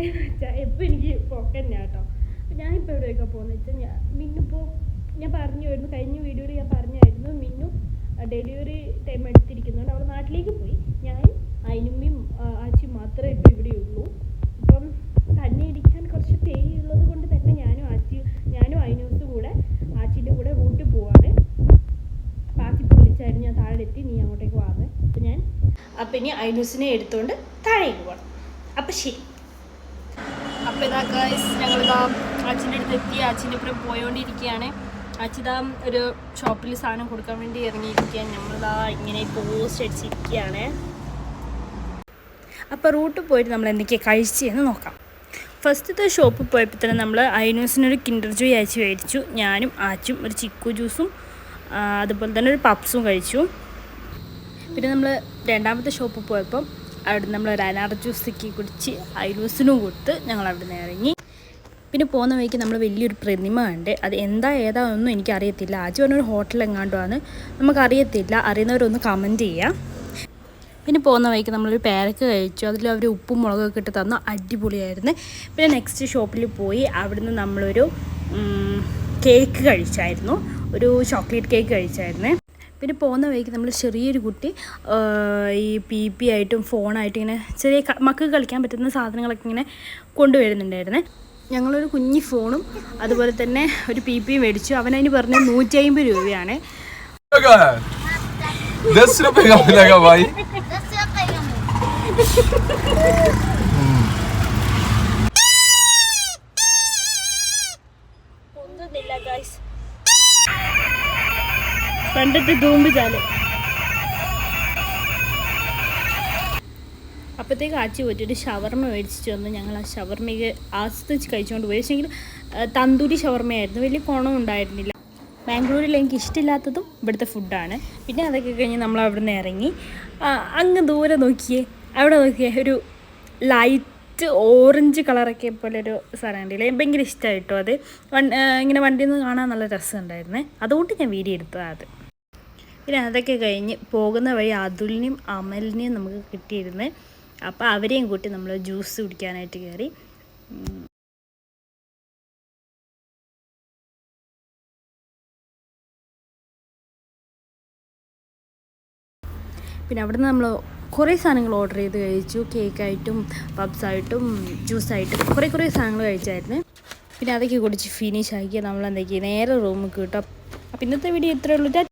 പോകുന്നതെന്ന് വെച്ചാൽ എപ്പോൾ എനിക്ക് പോക്ക് തന്നെയാണ് കേട്ടോ. ഞാനിപ്പോൾ എവിടെയൊക്കെ പോകുന്നത് വെച്ചാൽ ഞാൻ മിന്നിപ്പോൾ ഞാൻ പറഞ്ഞുമായിരുന്നു കഴിഞ്ഞ വീഡിയോയിൽ ഞാൻ പറഞ്ഞായിരുന്നു മിന്നു ഡെലിവറി ടൈം എടുത്തിരിക്കുന്നതുകൊണ്ട് അവൾ നാട്ടിലേക്ക് പോയി. ഞാൻ അയിനുമ്മയും ആച്ചി മാത്രമേ ഇപ്പോൾ ഇവിടെ ഉള്ളൂ. അപ്പം തന്നെ ഇരിക്കാൻ കുറച്ച് പേടിയുള്ളത് കൊണ്ട് തന്നെ ഞാനും ആച്ചി ഞാനും അയിനൂസും കൂടെ ആച്ചിന്റെ കൂടെ വീട്ടിൽ പോവാണ്. ആച്ചി വിളിച്ചായിരുന്നു ഞാൻ താഴെ എത്തി നീ അങ്ങോട്ടേക്ക് വാന്ന് അപ്പം ഞാൻ അപ്പം ഇനി ഐനൂസിനെ എടുത്തുകൊണ്ട് താഴേക്ക് പോകണം അപ്പം ശരി. അപ്പം ഇതാ ഗൈസ് ഞങ്ങളിതാ അച്ഛന്റെ അടുത്ത് എത്തി. അച്ഛന്റെ ഇപ്പുറം പോയോണ്ടിരിക്കുകയാണ് അച്ഛതാ ഒരു ഷോപ്പിൽ സാധനം കൊടുക്കാൻ വേണ്ടി ഇറങ്ങിയിരിക്കുകയാണ് നമ്മളിതാ ഇങ്ങനെ പോസ്റ്റ് അടിച്ചിരിക്കുകയാണ് അപ്പോൾ റൂട്ട് പോയിട്ട് നമ്മൾ എന്തൊക്കെയാണ് കഴിച്ചതെന്ന് നോക്കാം. ഫസ്റ്റത്തെ ഷോപ്പിൽ പോയപ്പോൾ തന്നെ നമ്മൾ അയനൂസിനൊരു കിൻഡർ ജോയ് അയച്ച് മേടിച്ചു. ഞാനും ആച്ചും ഒരു ചിക്കു ജ്യൂസും അതുപോലെ തന്നെ ഒരു പപ്സും കഴിച്ചു. പിന്നെ നമ്മൾ രണ്ടാമത്തെ ഷോപ്പിൽ പോയപ്പം അവിടെ നമ്മൾ ഒരു അനാർ ജ്യൂസൊക്കെ കുടിച്ച് ഐലൂസിനും കൊടുത്ത് ഞങ്ങൾ അവിടെ നിന്ന് ഇറങ്ങി. പിന്നെ പോകുന്ന വഴിക്ക് നമ്മൾ വലിയൊരു പ്രതിമ ഉണ്ട് അത് എന്താ ഏതാ ഒന്നും എനിക്കറിയത്തില്ല. ആദ്യം പറഞ്ഞൊരു ഹോട്ടൽ എങ്ങാണ്ടുമാണ് നമുക്കറിയത്തില്ല. അറിയുന്നവരൊന്ന് കമന്റ് ചെയ്യാം. പിന്നെ പോകുന്ന വഴിക്ക് നമ്മളൊരു പേരക്ക് കഴിച്ചു. അതിൽ അവർ ഉപ്പും മുളകൊക്കെ ഇട്ട് തന്നു. അടിപൊളിയായിരുന്നു. പിന്നെ നെക്സ്റ്റ് ഷോപ്പിൽ പോയി. അവിടുന്ന് നമ്മളൊരു കേക്ക് കഴിച്ചായിരുന്നു. ഒരു ചോക്ലേറ്റ് കേക്ക് കഴിച്ചായിരുന്നേ. പിന്നെ പോകുന്ന വഴിക്ക് നമ്മൾ ചെറിയൊരു കുട്ടി ഈ പി പി ആയിട്ടും ഫോണായിട്ടും ഇങ്ങനെ ചെറിയ മക്കൾക്ക് കളിക്കാൻ പറ്റുന്ന സാധനങ്ങളൊക്കെ ഇങ്ങനെ കൊണ്ടുവരുന്നുണ്ടായിരുന്നേ. ഞങ്ങളൊരു കുഞ്ഞു ഫോണും അതുപോലെ തന്നെ ഒരു പി പിയും മേടിച്ചു. അവൻ അതിന് പറഞ്ഞ നൂറ്റി അമ്പത് രൂപയാണ് ഒന്നുമില്ല ഗൈസ് കണ്ടിട്ട് തൂമ്പ് ചാൽ. അപ്പോഴത്തേക്ക് ആച്ചി പോയിട്ട് ഒരു ഷവർമ മേടിച്ചിട്ട് വന്ന്. ഞങ്ങൾ ആ ഷവർമയ്ക്ക് ആസ്വദിച്ച് കഴിച്ചുകൊണ്ട് പോയി. പക്ഷേങ്കിൽ തന്തൂരി ഷവർമയായിരുന്നു. വലിയ കോണം ഉണ്ടായിരുന്നില്ല. ബാംഗ്ലൂരിൽ എനിക്ക് ഇഷ്ടമില്ലാത്തതും ഇവിടുത്തെ ഫുഡാണ് പിന്നെ അതൊക്കെ കഴിഞ്ഞ് നമ്മൾ അവിടെ നിന്ന് ഇറങ്ങി അങ്ങ് ദൂരെ നോക്കിയേ. അവിടെ നോക്കിയേ ഒരു ലൈറ്റ് ഓറഞ്ച് കളറൊക്കെ പോലെ ഒരു സാധനം ഉണ്ടല്ലേ ഭയങ്കര ഇഷ്ടമായിട്ടോ അത്. ഇങ്ങനെ വണ്ടിയിൽ നിന്ന് കാണാൻ നല്ല രസമുണ്ടായിരുന്നേ. അതുകൊണ്ട് ഞാൻ വീഡിയോ എടുത്തതാണ് അത്. പിന്നെ അതൊക്കെ കഴിഞ്ഞ് പോകുന്ന വഴി അതുലിനെയും അമലിനെയും നമുക്ക് കിട്ടിയിരുന്നു. അപ്പോൾ അവരെയും കൂട്ടി നമ്മൾ ജ്യൂസ് കുടിക്കാനായിട്ട് കയറി പിന്നെ അവിടുന്ന് നമ്മൾ കുറേ സാധനങ്ങൾ ഓർഡർ ചെയ്ത് കഴിച്ചു. കേക്കായിട്ടും പബ്സായിട്ടും ജ്യൂസായിട്ടും കുറേ കുറേ സാധനങ്ങൾ കഴിച്ചായിരുന്നു. പിന്നെ അതൊക്കെ കുടിച്ച് ഫിനിഷ് ആക്കി നമ്മൾ എന്തൊക്കെയാണ് നേരെ റൂമിൽ കിട്ടും. അപ്പം ഇന്നത്തെ വീഡിയോ ഇത്രയേ ഉള്ളൂ.